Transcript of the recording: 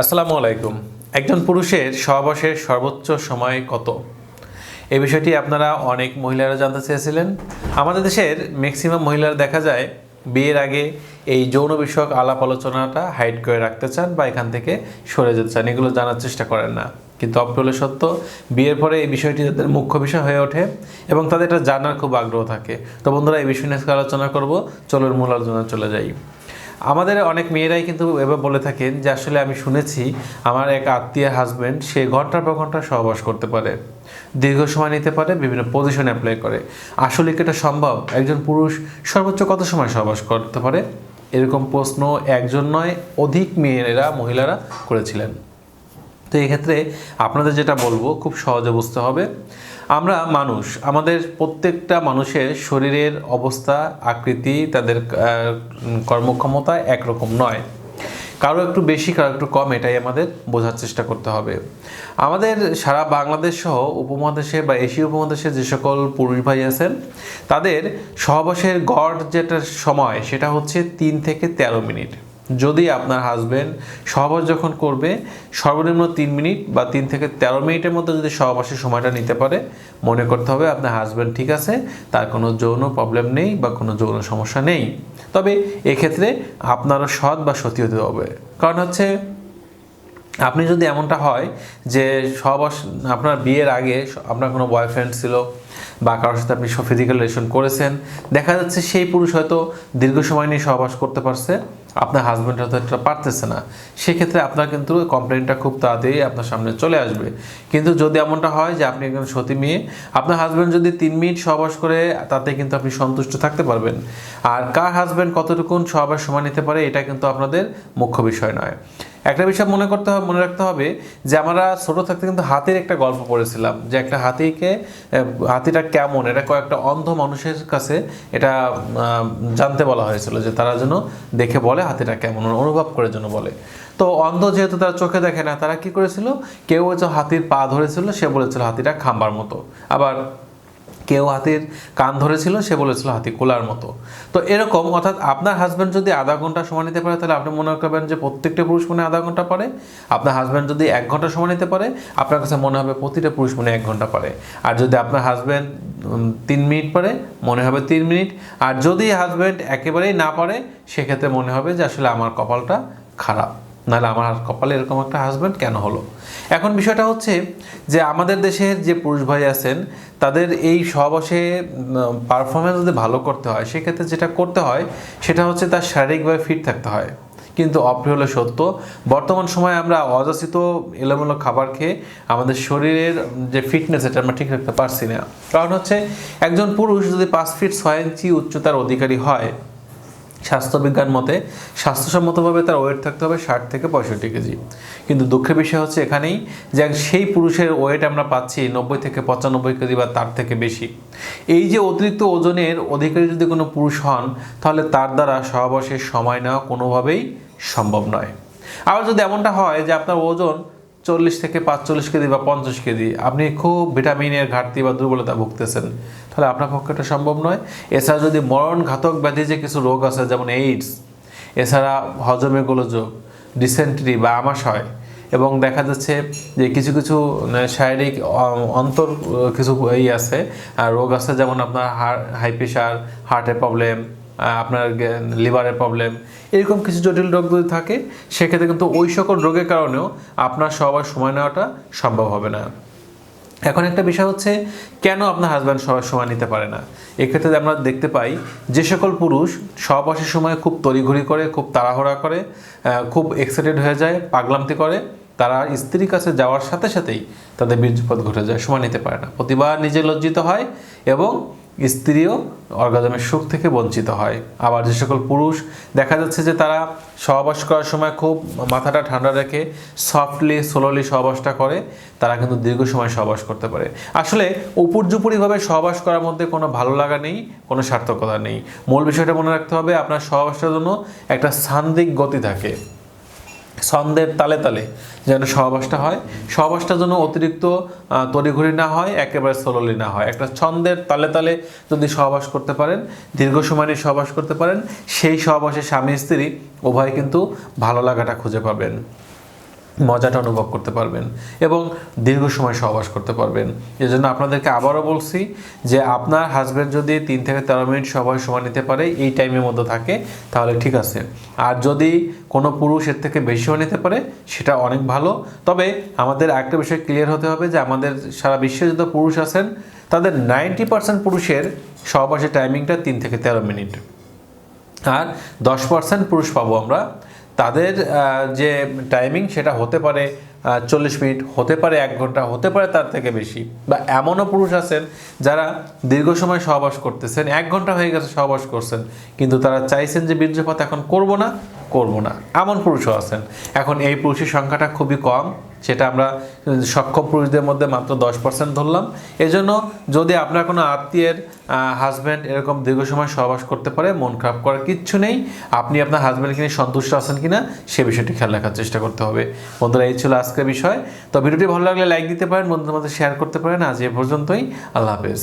আসসালামু আলাইকুম। একজন পুরুষের সহবাসের সর্বোচ্চ সময় কত? এই বিষয়টি আপনারা অনেক মহিলারা জানতে চেয়েছিলেন। আমাদের দেশের ম্যাক্সিমাম মহিলারা দেখা যায় বিয়ের আগে এই যৌন বিষয়ক আলাপ আলোচনাটা হাইড করে রাখতে চান বা এখান থেকে সরে যেতে চান। এগুলো জানার চেষ্টা করেন না। কিন্তু অপ্রলে সত্য, বিয়ের পরে এই বিষয়টি তাদের মুখ্য বিষয় হয়ে ওঠে এবং তাদের এটা জানার খুব আগ্রহ থাকে। তো বন্ধুরা, এই বিষয় নিয়ে আলোচনা করব। চলোর মূল আলোচনা চলে যাই। আমাদের অনেক মেয়েরাই কিন্তু এবার বলে থাকেন যে, আসলে আমি শুনেছি আমার এক আত্মীয় হাজব্যান্ড সে ঘণ্টার পর ঘণ্টা সহবাস করতে পারে, দীর্ঘ সময় নিতে পারে, বিভিন্ন পজিশন অ্যাপ্লাই করে। আসলে কি এটা সম্ভব? একজন পুরুষ সর্বোচ্চ কত সময় সহবাস করতে পারে? এরকম প্রশ্ন একজন নয়, অধিক মেয়েরা, মহিলারা করেছিলেন। তো এক্ষেত্রে আপনাদের যেটা বলব, খুব সহজে বুঝতে হবে। আমরা মানুষ, আমাদের প্রত্যেকটা মানুষের শরীরের অবস্থা, আকৃতি, তাদের কর্মক্ষমতা একরকম নয়। কারও একটু বেশি, কারও একটু কম, এটাই আমাদের বোঝার চেষ্টা করতে হবে। আমাদের সারা বাংলাদেশ সহ উপমহাদেশে বা এশীয় উপমহাদেশে যে সকল পুরুষ ভাই আছেন, তাদের সহবাসের গড় যেটা সময়, সেটা হচ্ছে তিন থেকে তেরো মিনিট। যদি আপনার হাজবেন্ড সহবাস যখন করবে, সর্বনিম্ন তিন মিনিট বা তিন থেকে তেরো মিনিটের মধ্যে যদি সহবাসের সময়টা নিতে পারে, মনে করতে হবে আপনার হাজবেন্ড ঠিক আছে, তার কোনো যৌন প্রবলেম নেই বা কোনো যৌন সমস্যা নেই। তবে এক্ষেত্রে আপনারও সৎ বা সতী হতে হবে। কারণ হচ্ছে, আপনি যদি এমনটা হয় যে সহবাস, আপনার বিয়ের আগে আপনার কোনো বয়ফ্রেন্ড ছিল বা কারোর সাথে আপনি ফিজিক্যাল রিলেশন করেছেন, দেখা যাচ্ছে সেই পুরুষ হয়তো দীর্ঘ সময় নিয়ে সহবাস করতে পারছে আপনার হাজব্যান্ড হয়তো এটা পারতেছে না। সেক্ষেত্রে আপনার কিন্তু কমপ্লেনটা খুব তাড়াতাড়ি আপনার সামনে চলে আসবে। কিন্তু যদি এমনটা হয় যে আপনি একজন সতী মেয়ে, আপনার হাজব্যান্ড যদি তিন মিনিট সহবাস করে, তাতে কিন্তু আপনি সন্তুষ্ট থাকতে পারবেন। আর কার হাজব্যান্ড কতটুকুন সহবাস সময় নিতে পারে, এটা কিন্তু আপনাদের মুখ্য বিষয় নয়। একটা বিষয় মনে করতে হবে, মনে রাখতে হবে যে আমরা ছোটো থাকতে কিন্তু হাতির একটা গল্প পড়েছিলাম, যে একটা হাতিকে হাতিটা কেমন, এটা কয়েকটা অন্ধ মানুষের কাছে এটা জানতে বলা হয়েছিল যে তারা যেন দেখে বলে হাতিটা কেমন, অনুভব করে যেন বলে। তো অন্ধ যেহেতু তারা চোখে দেখে না, তারা কি করেছিল? কেউ হচ্ছে হাতির পা ধরেছিল, সে বলেছিল হাতিটা খাম্বার মতো। আবার কেউ হাতির কান ধরেছিল, সে বলেছিল হাতি কোলার মতো। তো এরকম, অর্থাৎ আপনার হাজব্যান্ড যদি আধা ঘণ্টা সময় নিতে পারে, তাহলে আপনি মনে করবেন যে প্রত্যেকটা পুরুষ মনে আধা ঘণ্টা পারে। আপনার হাজব্যান্ড যদি এক ঘণ্টা সময় নিতে পারে, আপনার কাছে মনে হবে প্রতিটা পুরুষ মনে এক ঘণ্টা পারে। আর যদি আপনার হাজব্যান্ড তিন মিনিট পারে, মনে হবে তিন মিনিট। আর যদি হাজব্যান্ড একেবারেই না পারে, সেক্ষেত্রে মনে হবে যে আসলে আমার কপালটা খারাপ। নাহলে আমার কপালে এরকম একটা হাজব্যান্ড কেন হলো? এখন বিষয়টা হচ্ছে যে আমাদের দেশের যে পুরুষ ভাই আছেন, তাদের এই সহবাসে পারফরমেন্স যদি ভালো করতে হয়, সেক্ষেত্রে যেটা করতে হয়, সেটা হচ্ছে তার শারীরিকভাবে ফিট থাকতে হয়। কিন্তু অপ্রিয় হলে সত্য, বর্তমান সময়ে আমরা অযাচিত এলোমেলো খাবার খেয়ে আমাদের শরীরের যে ফিটনেস এটা আমরা ঠিক রাখতে পারছি না। কারণ হচ্ছে একজন পুরুষ যদি পাঁচ ফিট ছয় ইঞ্চি উচ্চতার অধিকারী হয় স্বাস্থ্যবিজ্ঞান মতে স্বাস্থ্যসম্মতভাবে তার ওয়েট থাকতে হবে ষাট থেকে পঁয়ষট্টি কেজি। কিন্তু দুঃখের বিষয় হচ্ছে এখানেই যে সেই পুরুষের ওয়েট আমরা পাচ্ছি নব্বই থেকে পঁচানব্বই কেজি বা তার থেকে বেশি। এই যে অতিরিক্ত ওজনের অধিকারী যদি কোনো পুরুষ হন, তাহলে তার দ্বারা সহবাসের সময় নেওয়া কোনোভাবেই সম্ভব নয়। আবার যদি এমনটা হয় যে আপনার ওজন চল্লিশ থেকে পাঁচচল্লিশ কেজি বা পঞ্চাশ কেজি, আপনি খুব ভিটামিনের ঘাটতি বা দুর্বলতা ভুগতেছেন, তাহলে আপনার পক্ষে এটা সম্ভব নয়। এছাড়া যদি মরণ ঘাতক ব্যাধি যে কিছু রোগ আছে, যেমন এইডস এছাড়া হজমে গোলযোগ ডিসেন্ট্রি বা আমাশয় এবং দেখা যাচ্ছে যে কিছু কিছু শারীরিক অন্তর, কিছু এই আছে, আর রোগ আছে, যেমন আপনার হাই প্রেশার হার্টের প্রবলেম আপনার লিভারের প্রবলেম এরকম কিছু জটিল রোগ যদি থাকে, সেক্ষেত্রে কিন্তু ওই সকল রোগের কারণেও আপনার সবার সময় নেওয়াটা সম্ভব হবে না। এখন একটা বিষয় হচ্ছে, কেন আপনার হাজব্যান্ড সবার সময় নিতে পারে না? এক্ষেত্রে আমরা দেখতে পাই, যে সকল পুরুষ সহবাসের সময় খুব তড়িঘড়ি করে, খুব তাড়াহুড়া করে খুব এক্সাইটেড হয়ে যায়, পাগলামতি করে। তারা স্ত্রীর কাছে যাওয়ার সাথে সাথেই তাদের বীর্যপাত ঘটে যায়, সময় নিতে পারে না। প্রতিবার নিজে লজ্জিত হয় এবং স্ত্রীও অর্গাজমের সুখ থেকে বঞ্চিত হয়। আবার যে সকল পুরুষ দেখা যাচ্ছে যে তারা সহবাস করার সময় খুব মাথাটা ঠান্ডা রেখে সফটলি স্লোলি সহবাসটা করে, তারা কিন্তু দীর্ঘ সময় সহবাস করতে পারে। আসলে উপর্যুপরিভাবে সহবাস করার মধ্যে কোনো ভালো লাগা নেই, কোনো সার্থকতা নেই। মূল বিষয়টা মনে রাখতে হবে, আপনার সহবাসটার জন্য একটা সান্দিক গতি থাকে। ছন্দের তালে তালে যেন সহবাসটা হয়। সহবাসটা যেন অতিরিক্ত তড়িঘড়ি না হয়, একেবারে সলোলি না হয়। একটা ছন্দের তালে তালে যদি সহবাস করতে পারেন, দীর্ঘ সময় নিয়ে সহবাস করতে পারেন, সেই সহবাসে স্বামী স্ত্রী উভয় কিন্তু ভালো লাগাটা খুঁজে পাবেন। মজাটা অনুভব করতে পারবেন এবং দীর্ঘ সময় সহবাস করতে পারবেন। এজন্য আপনাদেরকে আবারও বলছি যে আপনার হাজব্যান্ড যদি তিন থেকে তেরো মিনিট সবাই সময় নিতে পারে, এই টাইমের মধ্যে থাকে, তাহলে ঠিক আছে। আর যদি কোনো পুরুষ এর থেকে বেশি সময় নিতে পারে, সেটা অনেক ভালো। তবে আমাদের একটা বিষয় ক্লিয়ার হতে হবে যে আমাদের সারা বিশ্বে যত পুরুষ আছেন, তাদের নাইনটি পার্সেন্ট পুরুষের সহবাসের টাইমিংটা তিন থেকে তেরো মিনিট। আর দশ পার্সেন্ট পুরুষ পাবো আমরা তাদের যে টাইমিং সেটা হতে পারে চল্লিশ মিনিট, হতে পারে এক ঘণ্টা, হতে পারে তার থেকে বেশি। বা এমনও পুরুষ আছেন যারা দীর্ঘ সময় সহবাস করতেছেন, এক ঘণ্টা হয়ে গেছে সহবাস করছেন, কিন্তু তারা চাইছেন যে বীর্যপাত এখন করব না করব না। এমন পুরুষও আছেন। এখন এই পুরুষের সংখ্যাটা খুবই কম। সেটা আমরা সক্ষম পুরুষদের মধ্যে মাত্র দশ পার্সেন্ট ধরলাম। এজন্য যদি আপনার কোনো আত্মীয়ের হাজব্যান্ড এরকম দীর্ঘ সময় সহবাস করতে পারে, মন খারাপ করার কিচ্ছু নেই। আপনি আপনার হাজব্যান্ডকে নিয়ে সন্তুষ্ট আছেন কি না সে বিষয়টি খেয়াল রাখার চেষ্টা করতে হবে। বন্ধুরা, এই ছিল আজকের বিষয়। তো ভিডিওটি ভালো লাগলে লাইক দিতে পারেন, বন্ধুদের মধ্যে শেয়ার করতে পারেন। আজ এ পর্যন্তই। আল্লাহ হাফেজ।